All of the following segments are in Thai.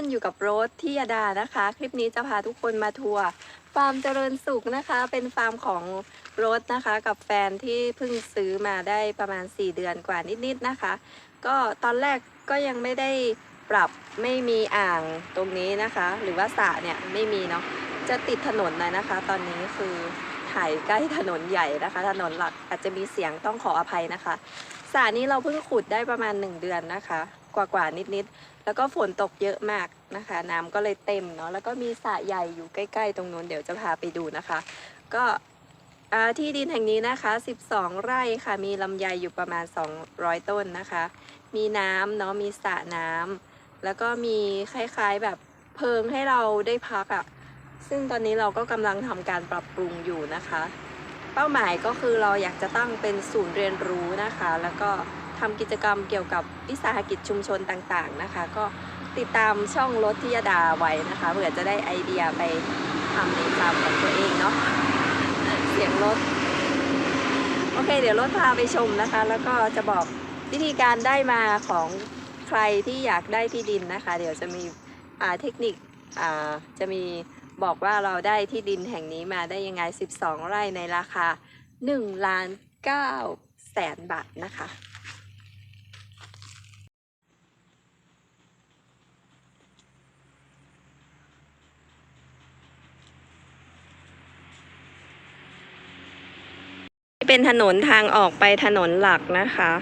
นอยู่กับโรสที่ยาดานะคะ คลิปนี้จะพาทุกคนมาทัวร์ฟาร์มเจริญสุขนะคะ เป็นฟาร์มของโรสนะคะ กับแฟนที่เพิ่งซื้อมาได้ประมาณ 4 เดือนกว่านิดๆนะคะ ก็ตอนแรกก็ยังไม่ได้ปรับไม่มีอ่างตรงนี้นะคะ หรือว่าสระเนี่ยไม่มีเนาะจะติดถนนหน่อยนะคะ ตอนนี้คือถ่ายใกล้ถนนใหญ่นะคะ ถนนหลักอาจจะมีเสียงต้องขออภัยนะคะสระนี้เราเพิ่งขุดได้ประมาณ 1 เดือนนะคะ กว่าๆนิดๆแล้วก็ฝนตกเยอะมากนะคะ น้ำก็เลยเต็มเนาะแล้วก็มีสระใหญ่อยู่ใกล้ ๆ ตรงนู้นเดี๋ยวจะพาไปดูนะคะ ก็ที่ดินแห่งนี้นะคะ 12 ไร่ค่ะ มีลำไยอยู่ประมาณ 200 ต้นนะคะ มีน้ำเนาะมีสระน้ำแล้วก็มีคล้ายๆแบบเพิงให้เราได้พักอะ่ะซึ่งตอนนี้เราก็กำลังทำการปรับปรุงอยู่นะคะ เป้าหมายก็คือเราอยากจะตั้งเป็นศูนย์เรียนรู้นะคะ แล้วก็ ทำกิจกรรมเกี่ยวกับวิสาหกิจชุมชนต่างๆนะคะ ก็ติดตามช่องรถที่ยดาไว้นะคะเผื่อจะได้ไอเดียไปทำในฟาร์มของตัวเองเนาะเสียงรถ โอเค เดี๋ยวรถพาไปชมนะคะ แล้วก็จะบอกวิธีการได้มาของใครที่อยากได้ที่ดินนะคะ เดี๋ยวจะมีเทคนิคจะมีบอกว่าเราได้ที่ดินแห่งนี้มาได้ยังไง 12 ไร่ในราคา1ล้าน9แสนบาทนะคะ เป็นถนนทางออกไปถนนหลักนะคะ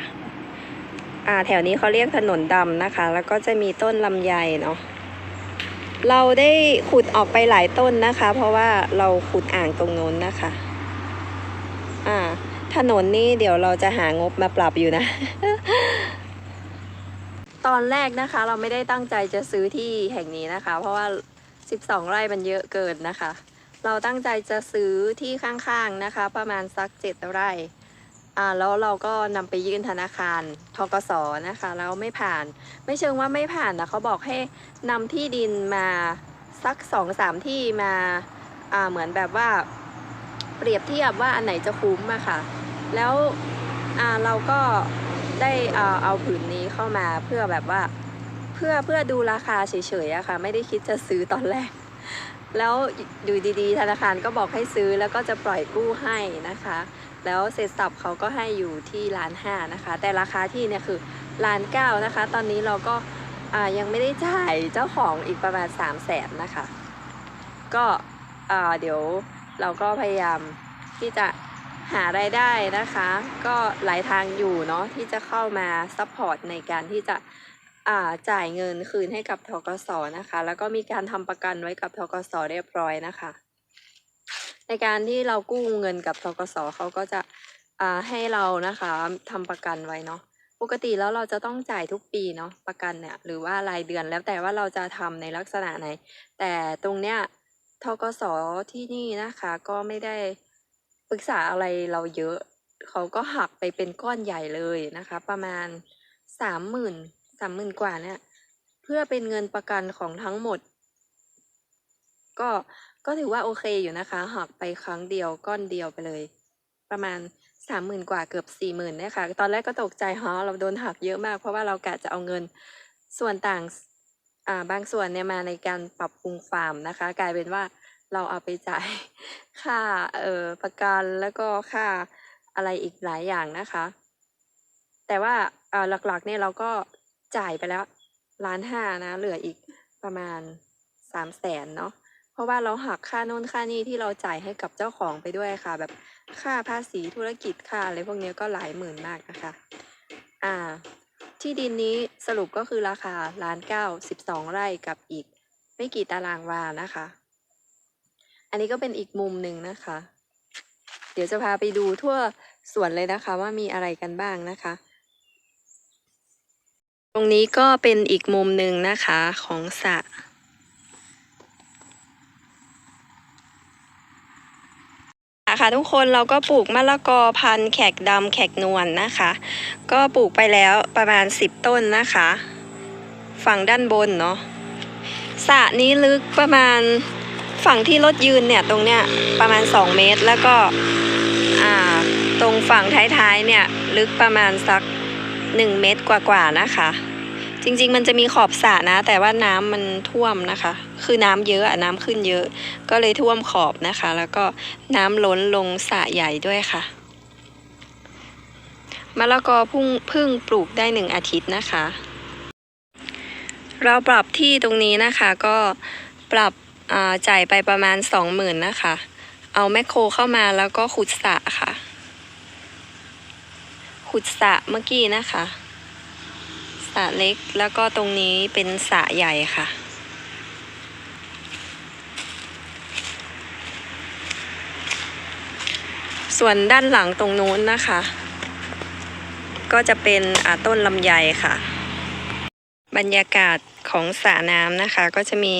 อ่าแถวนี้เขาเรียกถนนดำนะคะ แล้วก็จะมีต้นลำไยเนาะเราได้ขุดออกไปหลายต้นนะคะ เพราะว่าเราขุดอ่างตรงนู้นนะคะอ่าถนนนี่เดี๋ยวเราจะหางบมาปรับอยู่นะ ตอนแรกนะคะ เราไม่ได้ตั้งใจจะซื้อที่แห่งนี้นะคะ เพราะว่า 12 ไร่มันเยอะเกินนะคะ เราตั้งใจจะซื้อที่ข้างๆนะคะ ประมาณสัก7ไร่อ่าแล้วเราก็นำไปยื่นธนาคารทกสนะคะแล้วไม่ผ่าน ไม่เชิงว่าไม่ผ่านนะเขาบอกให้นำที่ดินมาสักสองสามที่มาอ่าเหมือนแบบว่าเปรียบเทียบว่าอันไหนจะคุ้มอะค่ะ แล้วอ่าเราก็ได้เอาเอาผืนนี้เข้ามาเพื่อแบบว่า เพื่อเพื่อดูราคาเฉยๆอะค่ะ ไม่ได้คิดจะซื้อตอนแรก แล้วอยู่ดีๆ ธนาคารก็บอกให้ซื้อแล้วก็จะปล่อยกู้ให้นะคะ แล้วเสร็จสับเขาก็ให้อยู่ที่ล้านห้านะคะ แต่ราคาที่เนี่ยคือล้านเก้านะคะ ตอนนี้เราก็ายังไม่ได้จ่ายเจ้าของอีกประมาณ3 0 0แสนนะคะ ก็เดี๋ยวเราก็พยายามที่จะหารายได้นะคะ ก็หลายทางอยู่เนาะที่จะเข้ามาซัพพอร์ตในการที่จะ จ่ายเงินคืนให้กับทกสนะคะ แล้วก็มีการทำประกันไว้กับทกสเรียบร้อยนะคะ ในการที่เรากู้เงินกับทกสเขาก็จะให้เรานะคะทำประกันไว้เนาะปกติแล้วเราจะต้องจ่ายทุกปีเนาะประกันเนี่ยหรือว่ารายเดือนแล้วแต่ว่าเราจะทำในลักษณะไหน แต่ตรงเนี้ยทกสที่นี่นะคะก็ไม่ได้ปรึกษาอะไรเราเยอะ เขาก็หักไปเป็นก้อนใหญ่เลยนะคะ ประมาณสามหมื่น สามหมื่นกว่าเนี่ย เพื่อเป็นเงินประกันของทั้งหมด ก็ก็ถือว่าโอเคอยู่นะคะหักไปครั้งเดียวก้อนเดียวไปเลย ประมาณสามหมื่นกว่าเกือบสี่หมื่นเนี่ยค่ะ ตอนแรกก็ตกใจฮะเราโดนหักเยอะมาก เพราะว่าเรากะจะเอาเงินส่วนต่างอ่าบางส่วนเนี่ยมาในการปรับปรุงฟาร์มนะคะ กลายเป็นว่าเราเอาไปจ่ายค่าเอ่อประกันแล้วก็ค่าอะไรอีกหลายอย่างนะคะ แต่ว่าอ่าหลักๆเนี่ยเราก็ จ่ายไปแล้วล้านห้านะ เหลืออีกประมาณสามแสนเนาะเพราะว่าเราหักค่าโน่นค่านี่ที่เราจ่ายให้กับเจ้าของไปด้วยค่ะ แบบค่าภาษีธุรกิจค่าอะไรพวกนี้ก็หลายหมื่นมากนะคะ อ่า ที่ดินนี้สรุปก็คือราคาล้านเก้าสิบสองไร่กับอีก ไม่กี่ตารางวานะคะ อันนี้ก็เป็นอีกมุมหนึ่งนะคะ เดี๋ยวจะพาไปดูทั่วสวนเลยนะคะว่ามีอะไรกันบ้างนะคะ ตรงนี้ก็เป็นอีกมุมหนึ่งนะคะของสระค่ะทุกคนเราก็ปลูกมะละกอพันธุ์แขกดำแขกนวลนนะคะ ก็ปลูกไปแล้วประมาณ 10 ต้นนะคะ ฝั่งด้านบนเนาะสระนี้ลึกประมาณฝั่งที่รถยืนเนี่ยตรงเนี้ยประมาณ 2 เมตรแล้วก็อ่าตรงฝั่งท้ายๆเนี่ยลึกประมาณสัก 1 เมตรกว่าๆนะคะ จริงๆ มันจะมีขอบสระนะ แต่ว่าน้ำมันท่วมนะคะ คือน้ำเยอะอะน้ำขึ้นเยอะ ก็เลยท่วมขอบนะคะ แล้วก็น้ำล้นลงสระใหญ่ด้วยค่ะมะละกอพุ่งพึ่งปลูกได้หนึ่งอาทิตย์นะคะ เราปรับที่ตรงนี้นะคะก็ปรับจ่ายไปประมาณสองหมื่นนะคะ เอาแมคโครเข้ามาแล้วก็ขุดสระค่ะ ขุดสระเมื่อกี้นะคะสระเล็กแล้วก็ตรงนี้เป็นสระใหญ่ค่ะ ส่วนด้านหลังตรงนู้นนะคะ ก็จะเป็นอาต้นลำไยค่ะ บรรยากาศของสระน้ำนะคะ ก็จะมี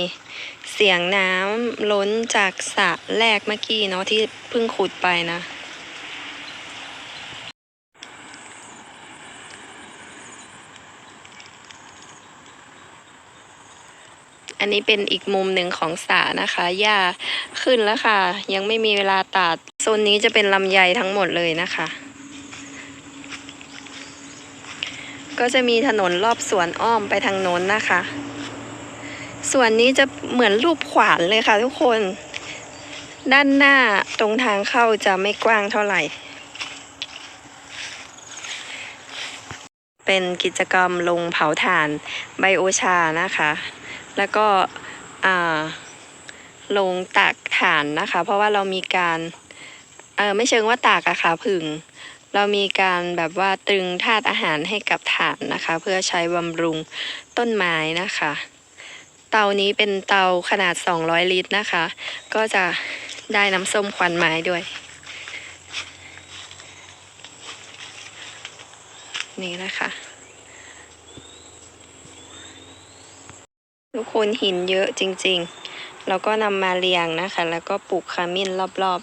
เสียงน้ำล้นจากสระแรกเมื่อกี้เนาะที่เพิ่งขุดไปนะ อันนี้เป็นอีกมุมหนึ่งของสระนะคะหญ้าขึ้นแล้วค่ะ ยังไม่มีเวลาตัดโซนนี้จะเป็นลำไยทั้งหมดเลยนะคะ ก็จะมีถนนรอบสวนอ้อมไปทางโน้นนะคะ ส่วนนี้จะเหมือนรูปขวานเลยค่ะทุกคน ด้านหน้าตรงทางเข้าจะไม่กว้างเท่าไหร่เป็นกิจกรรมลงเผาถ่านไบโอชานะคะ แล้วก็ลงตากถ่านนะคะ เพราะว่าเรามีการเออไม่เชิงว่าตากอะค่ะผึ่งเรามีการแบบว่าตรึงธาตุอาหารให้กับถ่านนะคะ เพื่อใช้บำรุงต้นไม้นะคะ เตานี้เป็นเตาขนาด 200 ลิตรนะคะ ก็จะได้น้ำส้มควันไม้ด้วย นี่นะคะ ทุกคนหินเยอะจริงๆ แล้วก็นำมาเรียงนะคะ แล้วก็ปลูกขมิ้นรอบ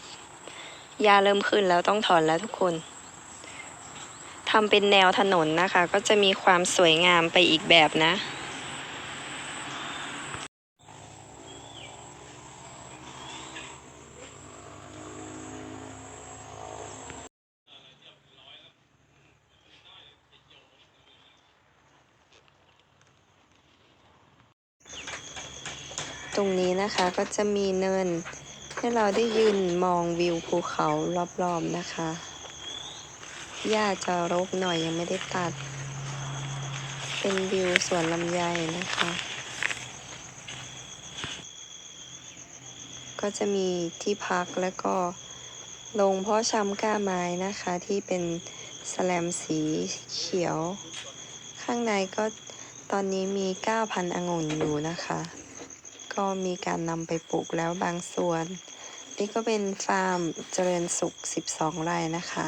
ๆหญ้าเริ่มขึ้นแล้วต้องถอนแล้วทุกคนทำเป็นแนวถนนนะคะ ก็จะมีความสวยงามไปอีกแบบนะ ตรงนี้นะคะก็จะมีเนิน ให้เราได้ยืนมองวิวภูเขารอบๆนะคะหญ้าจะรกหน่อยยังไม่ได้ตัด เป็นวิวสวนลำไยนะคะ ก็จะมีที่พักแล้วก็ลงเพาะชำก้าไม้นะคะที่เป็นแสแลมสีเขียว ข้างในก็ตอนนี้มี 9,000องุ่นอยู่นะคะ ก็มีการนำไปปลูกแล้วบางส่วน นี่ก็เป็นฟาร์มเจริญสุข 12 ไร่นะคะ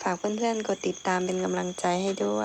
ฝากเพื่อนๆกดติดตามเป็นกำลังใจให้ด้วย